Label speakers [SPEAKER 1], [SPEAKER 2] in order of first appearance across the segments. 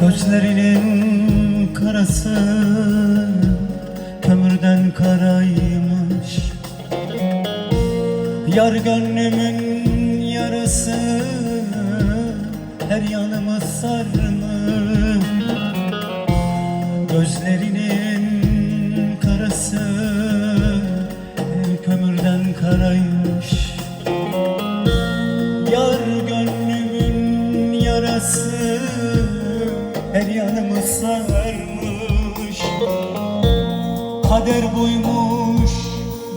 [SPEAKER 1] Gözlerinin karası kömürden karaymış. Yar gönlümün yarası her yanımı sarmış. Gözlerinin yanımı sarmış Kader buymuş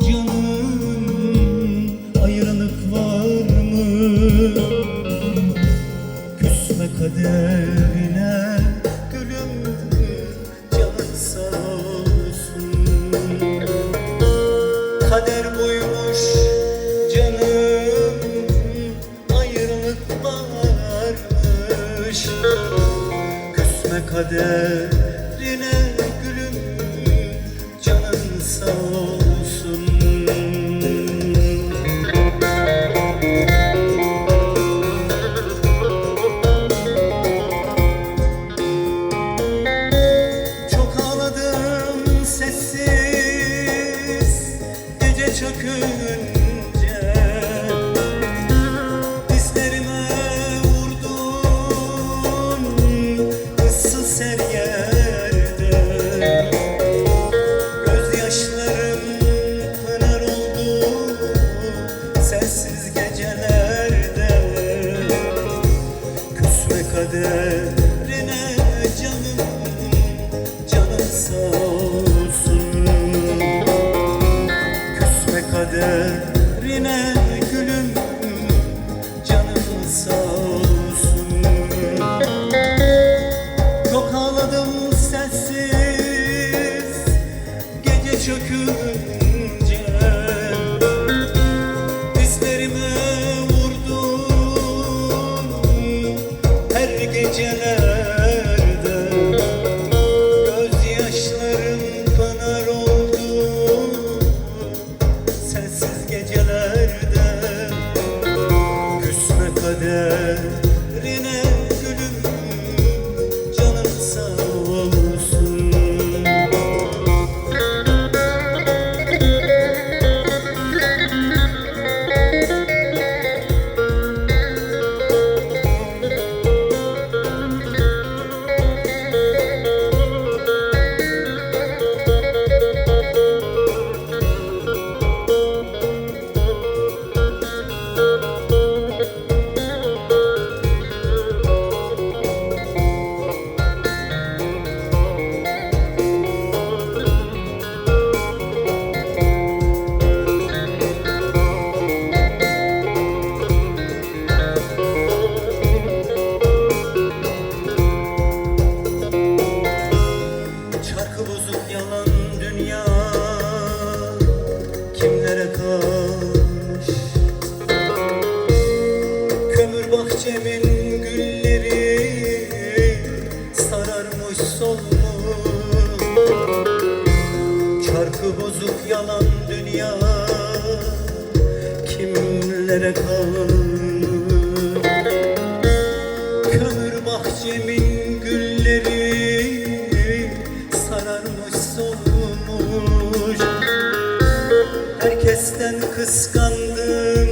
[SPEAKER 1] canım ayrılık var mı? Küsme kaderine Küsme Küsme kimlere kalmış Kömür bahçemin gülleri sararmış solmuş. Herkesten kıskandım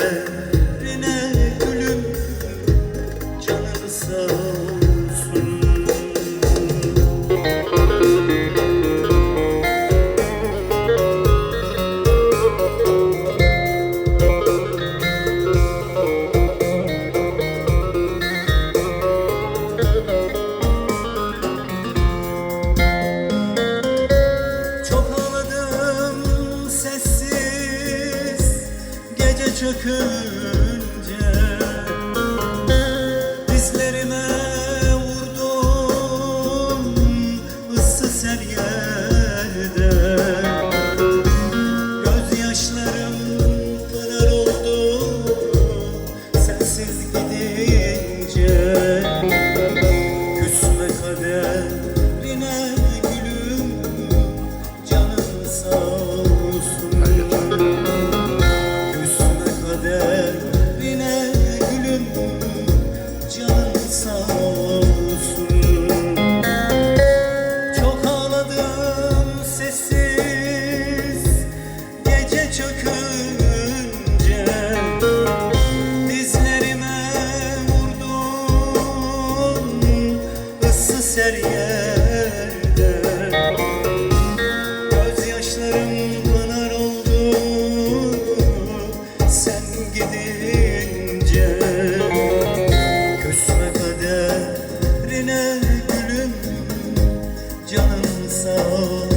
[SPEAKER 1] Küsme çökünce Dizlerime vurdum ıssız her yerde. Gözyaşlarım pınar oldu sensiz gidince. Küsme kaderine gülüm canım sağ coração.